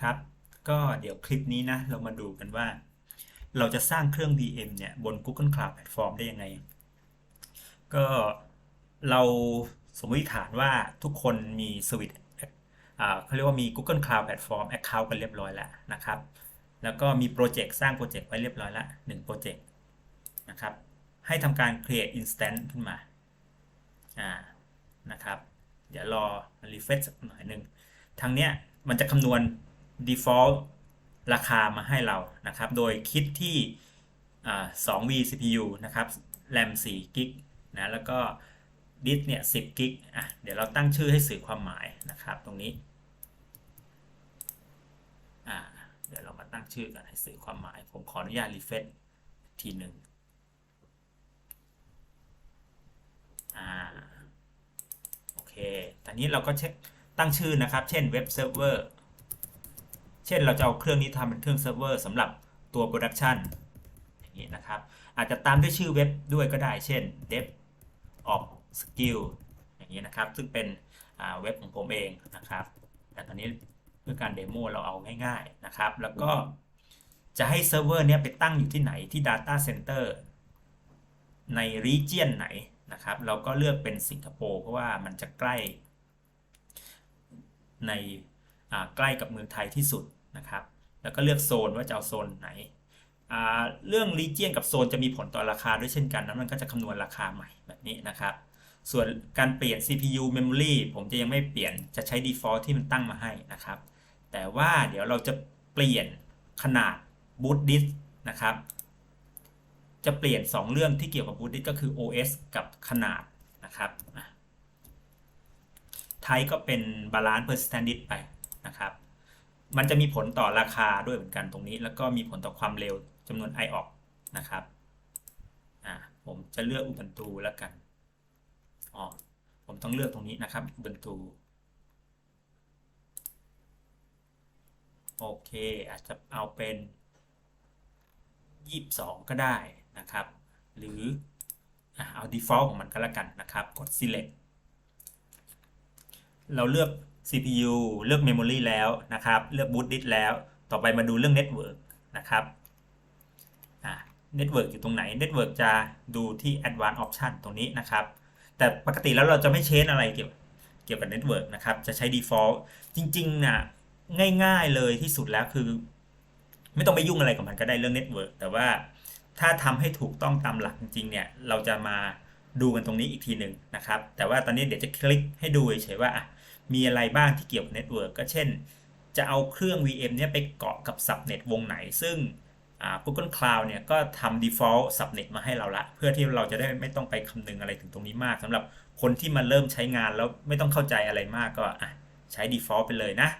ครับ ก็เดี๋ยวคลิปนี้นะ เรามาดูกันว่า เราจะสร้างเครื่อง VM เนี่ย บน Google Cloud Platform ได้ยังไง ก็เราสมมติฐานว่าทุกคนมีสวิตเขาเรียกว่ามี Google Cloud Platform Account กันเรียบร้อยแล้วนะครับ แล้วก็มีโปรเจกต์สร้างโปรเจกต์ไว้เรียบร้อยแล้ว1โปรเจกต์นะครับ ให้ทำการ create instance ขึ้นมาอ่านะครับ เดี๋ยวรอ refresh สักหน่อยหนึ่งทางเนี้ยมันจะคำนวณ default ราคามาให้เรานะครับ โดยคิดที่อ่า2 v CPU นะครับ RAM 4 g b นะแล้วก็ดิสเนี่ย10 g b อะเดี๋ยวเราตั้งชื่อให้สื่อความหมายนะครับตรงนี้อ่าเดี๋ยวเรามาตั้งชื่อกันให้สื่อความหมาย ผมขออนุญาต refresh ทีหนึ่งอ่าโอเคตอนนี้เราก็เช็คตั้งชื่อนะครับ เช่นเว็บเซิร์ฟเวอร์ เช่นเราจะเอาเครื่องนี้ทำเป็นเครื่องเซิร์ฟเวอร์สำหรับตัวโปรดักชันอย่างนี้นะครับ อาจจะตามด้วยชื่อเว็บด้วยก็ได้ เช่น dev of skill อย่างนี้นะครับ ซึ่งเป็นเว็บของผมเองนะครับ แต่ตอนนี้เพื่อการเดโมเราเอาง่ายๆนะครับ แล้วก็จะให้เซิร์ฟเวอร์เนี้ยไปตั้งอยู่ที่ไหนที่ Data Center ใน region ไหนนะครับ เราก็เลือกเป็นสิงคโปร์เพราะว่ามันจะใกล้ ในใกล้กับเมืองไทยที่สุด นะครับ แล้วก็เลือกโซนว่าจะเอาโซนไหน เรื่อง region กับโซนจะมีผลต่อราคาด้วยเช่นกันนะมันก็จะคำนวณราคาใหม่แบบนี้นะครับ ส่วนการเปลี่ยน CPU memory ผมจะยังไม่เปลี่ยนจะใช้ default ที่มันตั้งมาให้นะครับ แต่ว่าเดี๋ยวเราจะเปลี่ยนขนาด boot disk นะครับ จะเปลี่ยน 2 เรื่องที่เกี่ยวกับ boot disk ก็คือ OS กับขนาดนะครับไทยก็เป็น balance per standard ไปนะครับ มันจะมีผลต่อราคาด้วยเหมือนกันตรงนี้ แล้วก็มีผลต่อความเร็วจำนวน IOP นะครับอ่าผมจะเลือก Ubuntu แล้วกันอ๋อผมต้องเลือกตรงนี้นะครับ Ubuntu โอเค อาจจะเอาเป็น22 ก็ได้นะครับ หรือเอา default ของมันก็แล้วกันนะครับ กด select เราเลือก CPU เลือก Memory แล้วนะครับ เลือก Boot Disk แล้ว ต่อไปมาดูเรื่อง Network นะครับ Network อยู่ตรงไหน Network จะดูที่ Advanced Option ตรงนี้นะครับ แต่ปกติแล้วเราจะไม่เชนอะไรเกี่ยวเกี่ยวกับ Network นะครับ จะใช้ Default จริงๆนะง่าย ๆเลยที่สุดแล้วคือ ไม่ต้องไปยุ่งอะไรกับมันก็ได้เรื่อง Network แต่ว่าถ้าทำให้ถูกต้องตามหลักจริงๆเนี่ย เราจะมาดูกันตรงนี้อีกทีหนึ่งนะครับ แต่ว่าตอนนี้เดี๋ยวจะคลิกให้ดูเฉยๆว่า มีอะไรบ้างที่เกี่ยวกับเน็ตเวิร์กก็เช่น จะเอาเครื่อง VM เนี่ยไปเกาะกับซับเน็ตวงไหน ซึ่ง Google Cloud เนี่ยก็ทำ default subnet มาให้เราละ เพื่อที่เราจะได้ไม่ต้องไปคำนึงอะไรถึงตรงนี้มากสำหรับคนที่มาเริ่มใช้งานแล้วไม่ต้องเข้าใจอะไรมากก็ใช้ default ไปเลยนะ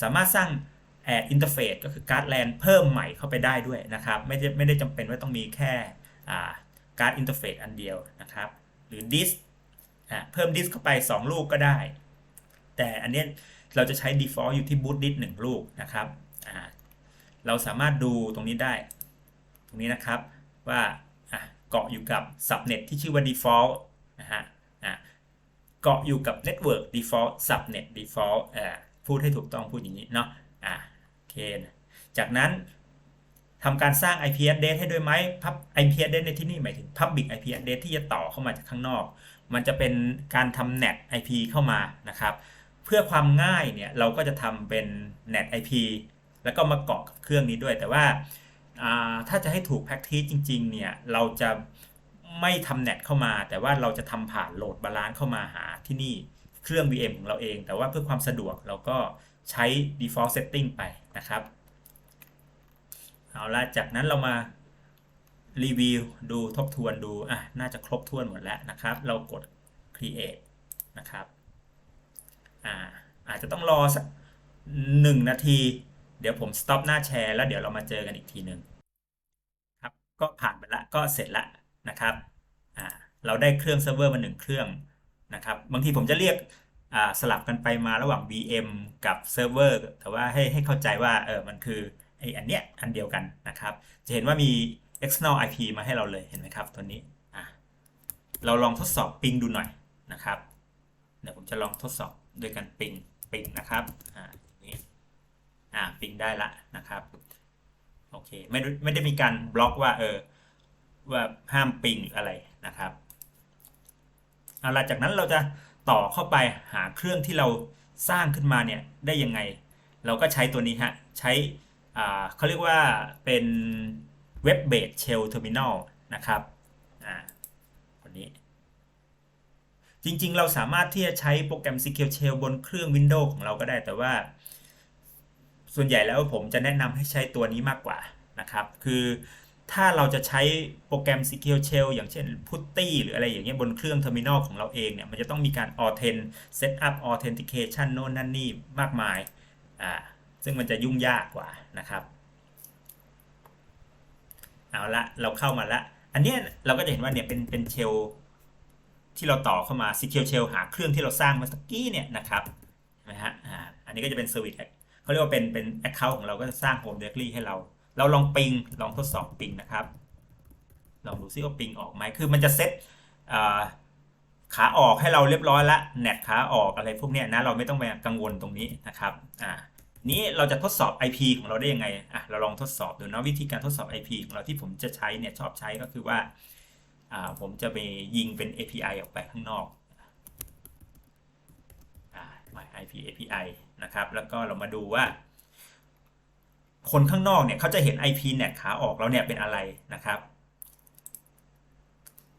สามารถสร้าง add interface ก็คือการ์ดแลนเพิ่มใหม่เข้าไปได้ด้วยนะครับ ไม่ได้ไม่ได้จำเป็นว่าต้องมีแค่การ์ดอินเทอร์เฟซอันเดียวนะครับ หรือดิสเพิ่มดิสเข้าไป 2 ลูกก็ได้ แต่อันนี้เราจะใช้ default อยู่ที่ boot disk 1ลูกนะครับเราสามารถดูตรงนี้ได้ ตรงนี้นะครับว่าเกาะอยู่กับ subnet ที่ชื่อว่า default นะฮะเกาะอยู่กับ network default subnet default พูดให้ถูกต้องพูดอย่างนี้เนาะอ่าโอเคจากนั้นทำการสร้าง IP address ให้ด้วยไหม IP address ในที่นี่หมายถึง public IP address ที่จะต่อเข้ามาจากข้างนอก มันจะเป็นการทำ net IP เข้ามานะครับ เพื่อความง่ายเนี่ยเราก็จะทำเป็น net IP แล้วก็มาเกาะกับเครื่องนี้ด้วย แต่ว่าถ้าจะให้ถูก practice จริงๆเนี่ยเราจะไม่ทำ net เข้ามา แต่ว่าเราจะทำผ่านโหลดบาลานซ์เข้ามาหาที่นี่เครื่อง VM ของเราเอง แต่ว่าเพื่อความสะดวกเราก็ใช้ default setting ไปนะครับเอาละจากนั้นเรามารีวิวดูทบทวนดูอะน่าจะครบถ้วนหมดแล้วนะครับ เรากด create นะครับ อ่าอาจจะต้องรอสักหนึ่งนาที เดี๋ยวผม stop หน้าแชร์แล้วเดี๋ยวเรามาเจอกันอีกทีหนึ่งครับก็ผ่านไปละก็เสร็จละนะครับอ่าเราได้เครื่องเซิร์ฟเวอร์มาหนึ่งเครื่องนะครับบางทีผมจะเรียกสลับกันไปมาระหว่าง VM กับเซิร์ฟเวอร์แต่ว่าให้ให้เข้าใจว่าเออมันคือไออันเนี้ยอันเดียวกันนะครับ จะเห็นว่ามี external IP มาให้เราเลยเห็นไหมครับตัวนี้เราลองทดสอบปิงดูหน่อยนะครับเดี๋ยวผมจะลองทดสอบ ด้วยกันปิงปิงนะครับอ่านี่อ่าปิงได้ละนะครับโอเคไม่ได้ไม่ได้มีการบล็อกว่าเออว่าห้ามปิงหรืออะไรนะครับเอาละจากนั้นเราจะต่อเข้าไปหาเครื่องที่เราสร้างขึ้นมาเนี่ยได้ยังไง เราก็ใช้ตัวนี้ฮะใช้อ่าเขาเรียกว่าเป็นเว็บเบสเชลเทอร์มินอลนะครับอ่า จริงๆ เราสามารถที่จะใช้โปรแกรม SQL Shell บนเครื่อง Windows ของเราก็ได้แต่ว่า ส่วนใหญ่แล้วผมจะแนะนำให้ใช้ตัวนี้มากกว่านะครับ คือถ้าเราจะใช้โปรแกรม SQL Shell อย่างเช่น Putty หรืออะไรอย่างเงี้ยบนเครื่อง Terminal ของเราเองเนี่ย มันจะต้องมีการ Authent Set up Authentication โน่นนั่นนี่มากมายอ่าซึ่งมันจะยุ่งยากกว่านะครับเอาละเราเข้ามาละ อันเนี้ยเราก็จะเห็นว่าเนี่ยเป็นเป็นเชล ที่เราต่อเข้ามา SQL Shell หาเครื่องที่เราสร้างเมื่อสักกี้เนี่ยนะครับนะฮะอ่าอันนี้ก็จะเป็น Service เขาเรียกว่าเป็นเป็น Account ของเราก็จะสร้าง Home Directory ให้เรา เราลองปิงลองทดสอบปิงนะครับ ลองดูซิว่าปิงออกไหมคือมันจะเซตขาออกให้เราเรียบร้อยละเน็ตขาออกอะไรพวกเนี้ยนะเราไม่ต้องไปกังวลตรงนี้นะครับอ่านี้เราจะทดสอบ IP ของเราได้ยังไงอะเราลองทดสอบดูนะวิธีการทดสอบ IP ของเราที่ผมจะใช้เนี่ยชอบใช้ก็คือว่า ผมจะไปยิงเป็น API ออกไปข้างนอกอ่า my IP API นะครับ แล้วก็เรามาดูว่า คนข้างนอกเนี่ยเขาจะเห็น IP net ขาออกแล้วเนี่ยเป็นอะไรนะครับ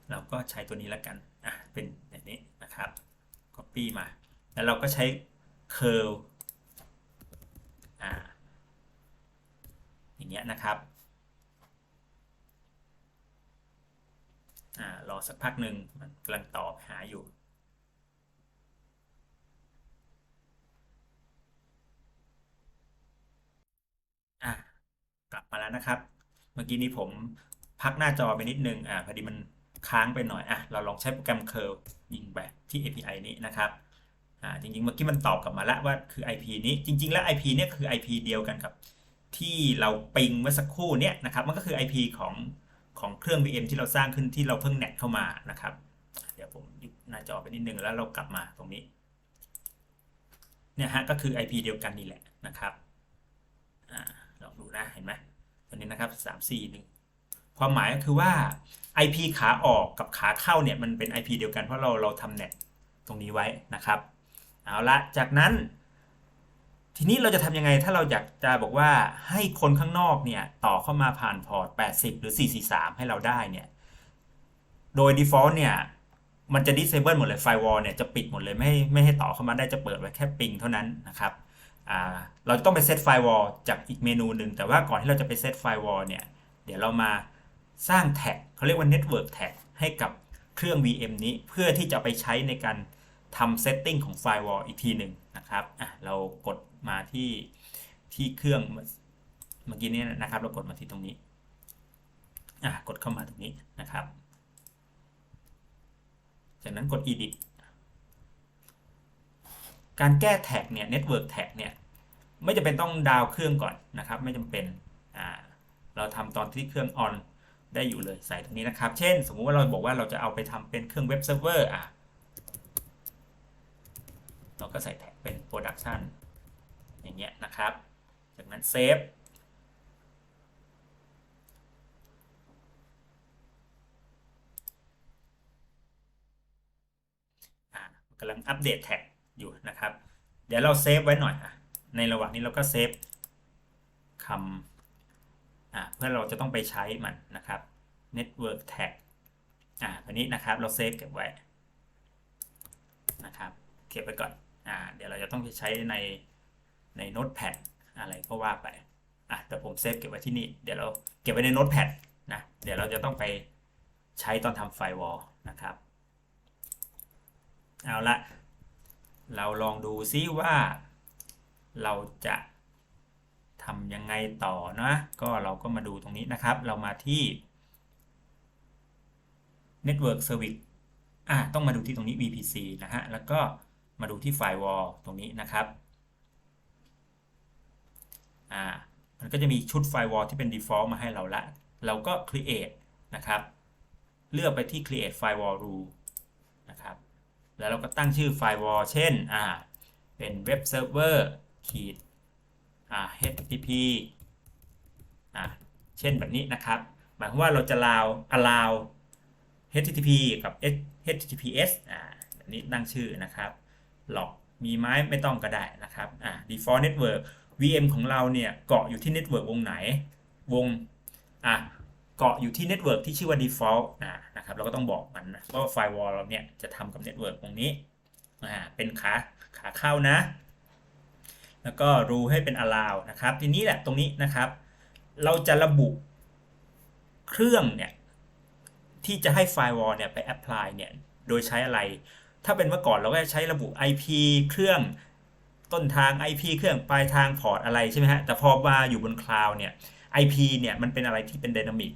เราก็ใช้ตัวนี้แล้วกัน อะ เป็นแบบนี้นะครับ copy มา แล้วเราก็ใช้ curl อ่าอย่างเงี้ยนะครับ อ่ารอสักพักหนึ่งมันกำลังตอบหาอยู่ อะกลับมาแล้วนะครับ เมื่อกี้นี้ผมพักหน้าจอไปนิดนึงอ่าพอดีมันค้างไปหน่อยอะเราลองใช้โปรแกรม curl ยิงไปที่ API นี้นะครับอ่าจริงๆเมื่อกี้มันตอบกลับมาแล้วว่าคือ IP นี้จริง ๆ แล้ว IP เนี่ยคือ IP เดียวกันกับที่เราปิงเมื่อสักครู่เนี่ยนะครับมันก็คือ IP ของ ของเครื่อง VM ที่เราสร้างขึ้นที่เราเพิ่งแนทเข้ามานะครับ เดี๋ยวผมยุบหน้าจอไปนิดนึงแล้วเรากลับมาตรงนี้เนี่ยฮะก็คือ IP เดียวกันนี่แหละนะครับอ่าลองดูนะเห็นไหมตัวนี้นะครับสามสี่หนึ่งความหมายก็คือว่า IP ขาออกกับขาเข้าเนี่ยมันเป็น IP เดียวกันเพราะเราเราทำเน็ตตรงนี้ไว้นะครับ เอาละจากนั้น ทีนี้เราจะทำยังไงถ้าเราอยากจะบอกว่าให้คนข้างนอกเนี่ยต่อเข้ามาผ่านพอร์ต 80 หรือ 443 ให้เราได้เนี่ย โดย default เนี่ย มันจะ disable หมดเลย firewall เนี่ยจะปิดหมดเลยไม่ให้ไม่ให้ต่อเข้ามาได้จะเปิดไว้แค่ปิงเท่านั้นนะครับเราจะต้องไปเซต firewall จากอีกเมนูหนึ่งแต่ว่าก่อนที่เราจะไปเซต firewall เนี่ยเดี๋ยวเรามาสร้างแท็กเขาเรียกว่า network tag ให้กับเครื่อง VM นี้เพื่อที่จะไปใช้ในการ ทำ setting ของ firewall อีกทีหนึ่งนะครับอะเรากดมาที่ที่เครื่องเมื่อกี้นี้นะครับ เรากดมาที่ตรงนี้อะกดเข้ามาตรงนี้นะครับ จากนั้นกด edit การแก้แท็กเนี่ย network tag เนี่ยไม่จำเป็นต้องดาวเครื่องก่อนนะครับ ไม่จำเป็นอ่าเราทำตอนที่เครื่อง on ได้อยู่เลยใส่ตรงนี้นะครับ เช่น สมมุติว่าเราบอกว่าเราจะเอาไปทำเป็นเครื่องเว็บเซิร์ฟเวอร์อะ เราก็ใส่แท็กเป็น production อย่างเงี้ยนะครับ จากนั้นเซฟอ่ากำลังอัปเดตแท็กอยู่นะครับ เดี๋ยวเราเซฟไว้หน่อยอะในระหว่างนี้เราก็เซฟคำอ่าเพื่อเราจะต้องไปใช้มันนะครับ network tag อ่าอันนี้นะครับเราเซฟเก็บไว้นะครับ เก็บไว้ก่อน อ่าเดี๋ยวเราจะต้องไปใช้ในในโน้ตแพดอะไรก็ว่าไปอะแต่ผมเซฟเก็บไว้ที่นี่ เดี๋ยวเราเก็บไว้ในโน้ตแพดนะเดี๋ยวเราจะต้องไปใช้ตอนทำไฟวอลนะครับ เอาละเราลองดูซิว่าเราจะทำยังไงต่อนะก็เราก็มาดูตรงนี้นะครับ เรามาที่ Network Service อะต้องมาดูที่ตรงนี้ VPC นะฮะ แล้วก็ มาดูที่ Firewall ตรงนี้นะครับอ่ามันก็จะมีชุด Firewall ที่เป็น default มาให้เราละ เราก็ create นะครับ เลือกไปที่ create firewall rule นะครับ แล้วเราก็ตั้งชื่อ firewall เช่นอ่าเป็น web server ขีดอ่า http อะเช่นแบบนี้นะครับ หมายความว่าเราจะ allow allow http กับ https อ่าแบบนี้ตั้งชื่อนะครับ หลอกมีไหมไม่ต้องก็ได้นะครับอ่า default network VM ของเราเนี่ยเกาะอยู่ที่เน็ตเวิร์กวงไหนวงอะเกาะอยู่ที่เน็ตเวิร์กที่ชื่อว่า default นะนะครับเราก็ต้องบอกมันนะว่า firewall เราเนี่ยจะทำกับเน็ตเวิร์กวงนี้อ่าเป็นขาขาเข้านะ แล้วก็รูให้เป็น allow นะครับทีนี้แหละตรงนี้นะครับ เราจะระบุเครื่องเนี่ยที่จะให้ firewall เนี่ยไป apply เนี่ยโดยใช้อะไร ถ้าเป็นเมื่อก่อนเราก็จะใช้ระบุ IP เครื่องต้นทาง IP เครื่องปลายทางพอร์ตอะไรใช่ไหมฮะ แต่พอมาอยู่บนคลาวด์เนี่ย IP เนี่ยมันเป็นอะไรที่เป็น dynamic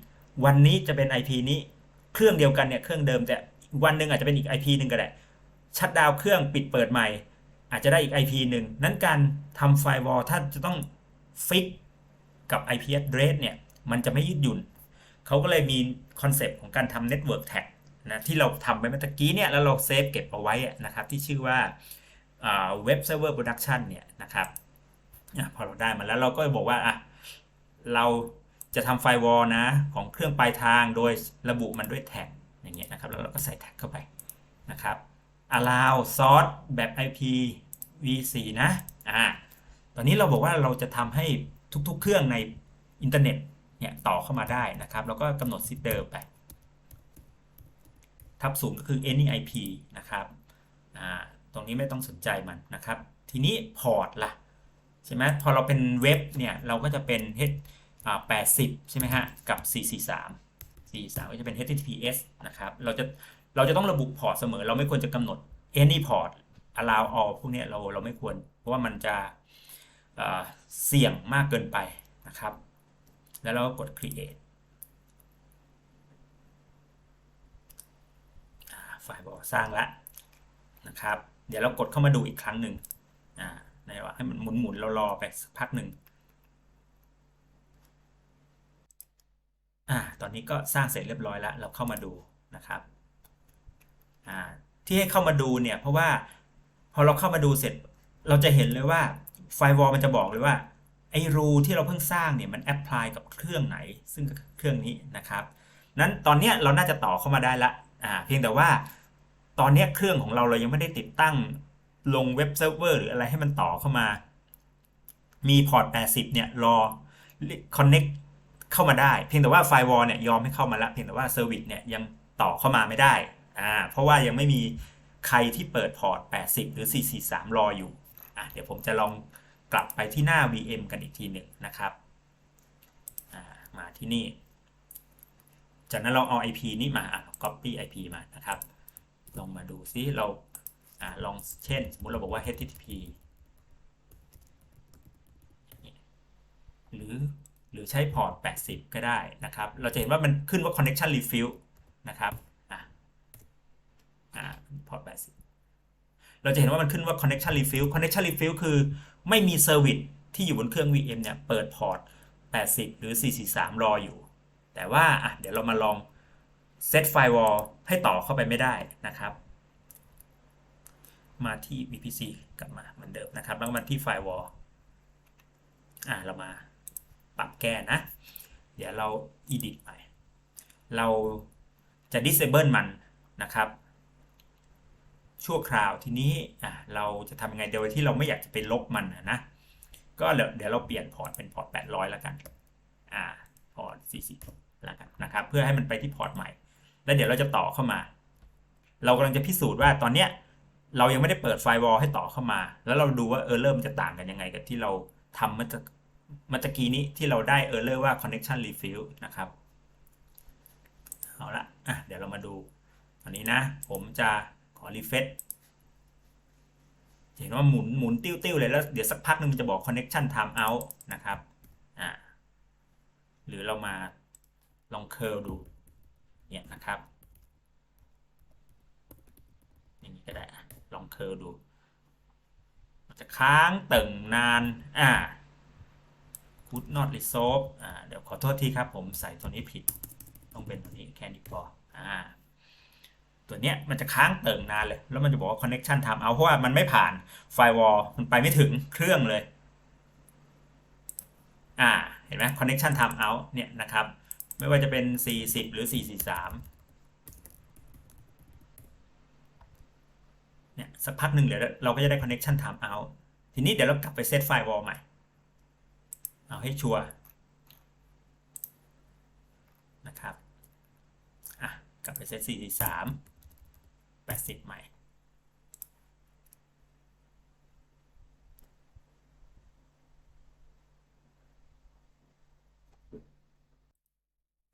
วันนี้จะเป็น IP นี้เครื่องเดียวกันเนี่ยเครื่องเดิมแต่วันหนึ่งอาจจะเป็นอีก IP หนึ่งก็ได้ ชัดดาวเครื่องปิดเปิดใหม่ อาจจะได้อีก IP หนึ่ง นั้นการทำไฟวอลถ้าจะต้องฟิกกับ IP address เนี่ย มันจะไม่ยืดหยุ่น เขาก็เลยมีคอนเซปต์ของการทำ Network Tag นะที่เราทำไปเมื่อกี้เนี่ยแล้วเราเซฟเก็บเอาไว้นะครับที่ชื่อว่าเว็บเซิร์ฟเวอร์โปรดักชันเนี่ยนะครับพอเราได้มาแล้วเราก็บอกว่าอะเราจะทำไฟวอลนะของเครื่องปลายทางโดยระบุมันด้วยแท็กอย่างเงี้ยนะครับแล้วเราก็ใส่แท็กเข้าไปนะครับ allow source แบบ IP v4 นะอ่าตอนนี้เราบอกว่าเราจะทำให้ทุกๆ เครื่องในอินเทอร์เน็ตเนี่ยต่อเข้ามาได้นะครับ แล้วก็กำหนดซิเดิมไป ทับศูนย์ก็คือ any IP นะครับอ่าตรงนี้ไม่ต้องสนใจมันนะครับ ทีนี้พอร์ตล่ะใช่ไหมพอเราเป็นเว็บเนี่ยเราก็จะเป็น h 80 ใช่ไหมฮะ กับ 443 443 ก็จะเป็น HTTPS นะครับ เราจะเราจะต้องระบุพอร์ตเสมอ เราไม่ควรจะกำหนด any port allow all พวกนี้เราเราไม่ควร เพราะว่ามันจะเสี่ยงมากเกินไปนะครับ แล้วเราก็กด create ไฟล์บอกสร้างแล้วนะครับ เดี๋ยวเรากดเข้ามาดูอีกครั้งหนึ่งอ่าในว่าให้มันหมุนหมุนเรารอไปสักพักหนึ่งอ่าตอนนี้ก็สร้างเสร็จเรียบร้อยแล้ว เราเข้ามาดูนะครับอ่าที่ให้เข้ามาดูเนี่ยเพราะว่าพอเราเข้ามาดูเสร็จ เราจะเห็นเลยว่าไฟวอลมันจะบอกเลยว่าไอ้รูที่เราเพิ่งสร้างเนี่ยมันแอพพลายกับเครื่องไหน ซึ่งเครื่องนี้นะครับนั้นตอนนี้เราน่าจะต่อเข้ามาได้ละ อ่าเพียงแต่ว่าตอนนี้เครื่องของเราเรายังไม่ได้ติดตั้งลงเว็บเซิร์ฟเวอร์หรืออะไรให้มันต่อเข้ามา มีพอร์ต 80 เนี่ย รอ connect เข้ามาได้ เพียงแต่ว่าไฟวอลเนี่ยยอมให้เข้ามาแล้วเพียงแต่ว่าเซอร์วิสเนี่ยยังต่อเข้ามาไม่ได้อ่าเพราะว่ายังไม่มีใครที่เปิดพอร์ต 80 หรือ 443 รออยู่อะเดี๋ยวผมจะลองกลับไปที่หน้า VM กันอีกทีหนึ่งนะครับมาที่นี่ จากนั้นเราเอา IP นี้มา copy IP มานะครับ ลองมาดูซิเราอลองเช่น สมมติเราบอกว่า http หรือหรือใช้พอร์ต 80 ก็ได้นะครับ เราจะเห็นว่ามันขึ้นว่า connection refill นะครับอ่าอ่าพอร์ต 80 เราจะเห็นว่ามันขึ้นว่า connection refill connection refill คือไม่มีเซอร์วิสที่อยู่บนเครื่อง VM เนี่ย เปิดพอร์ต 80 หรือ 443 รออยู่ แต่ว่าเดี๋ยวเรามาลองเซตไฟวอลให้ต่อเข้าไปไม่ได้นะครับ มาที่ VPC กลับมาเหมือนเดิมนะครับ แล้วมาที่ไฟวอลอะเรามาปรับแก้นะ เดี๋ยวเรา edit ไป เราจะ disable มันนะครับ ชั่วคราวทีนี้อะเราจะทำยังไงโดยที่เราไม่อยากจะไปลบมันนะ ก็เดี๋ยวเราเปลี่ยนพอร์ตเป็นพอร์ต 800 แล้วกัน อ่า พอร์ต 40 แล้วกันนะครับ เพื่อให้มันไปที่พอร์ตใหม่ แล้วเดี๋ยวเราจะต่อเข้ามา เรากำลังจะพิสูจน์ว่าตอนเนี้ยเรายังไม่ได้เปิดไฟวอลให้ต่อเข้ามา แล้วเราดูว่าเออร์เริ่มจะต่างกันยังไงกับที่เราทำเมื่อเมื่อกี้นี้ที่เราได้เออร์เลอร์ว่า connection refill นะครับ เอาละอะเดี๋ยวเรามาดูอันนี้นะ ผมจะขอ refresh เห็นว่าหมุนหมุนติ้วๆเลยแล้วเดี๋ยวสักพักนึงมันจะบอก connection time out นะครับอ่าหรือเรามา ลองเคอร์ดู เนี่ยนะครับ อย่างนี้ก็ได้ ลองเคอร์ดู มันจะค้างตึงนาน อ่า could not resolve อ่า เดี๋ยวขอโทษทีครับผมใส่ตัวนี้ผิด ต้องเป็นตัวนี้แค่นี้พอ อ่า ตัวเนี้ยมันจะค้างเติ่งนานเลย แล้วมันจะบอกว่า connection time out เพราะว่ามันไม่ผ่านไฟวอลมันไปไม่ถึงเครื่องเลย อ่า เห็นไหม connection time out เนี่ยนะครับ ไม่ว่าจะเป็น 40 หรือ 443 เนี่ย สักพักหนึ่งเดี๋ยวเราก็จะได้ connection time out ทีนี้เดี๋ยวเรากลับไปเซตไฟวอลใหม่ เอาให้ชัวร์นะครับ อะ กลับไปเซต43 80 ใหม่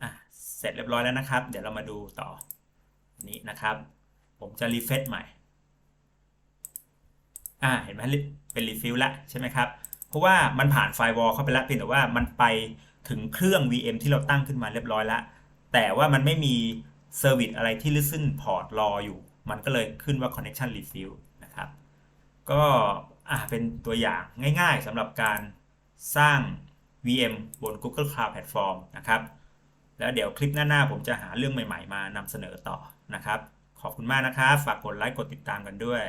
อะ เสร็จเรียบร้อยแล้วนะครับ เดี๋ยวเรามาดูต่อนี้นะครับ ผมจะรีเฟซใหม่อ่าเห็นไหมเป็นรีฟิลล้วใช่ไหมครับ เพราะว่ามันผ่านไฟวอลเข้าไปแล้วเพียงแต่ว่ามันไปถึงเครื่อง VM ที่เราตั้งขึ้นมาเรียบร้อยแล้วแต่ว่ามันไม่มีเซอร์วิสอะไรที่ listen port รออยู่ มันก็เลยขึ้นว่า connection refill นะครับ ก็อ่าเป็นตัวอย่างง่ายๆสำหรับการสร้าง VM บน Google Cloud Platform นะครับ แล้วเดี๋ยวคลิปหน้าๆผมจะหาเรื่องใหม่ ๆ มานำเสนอต่อนะครับ ขอบคุณมากนะครับ ฝากกดไลค์กดติดตามกันด้วย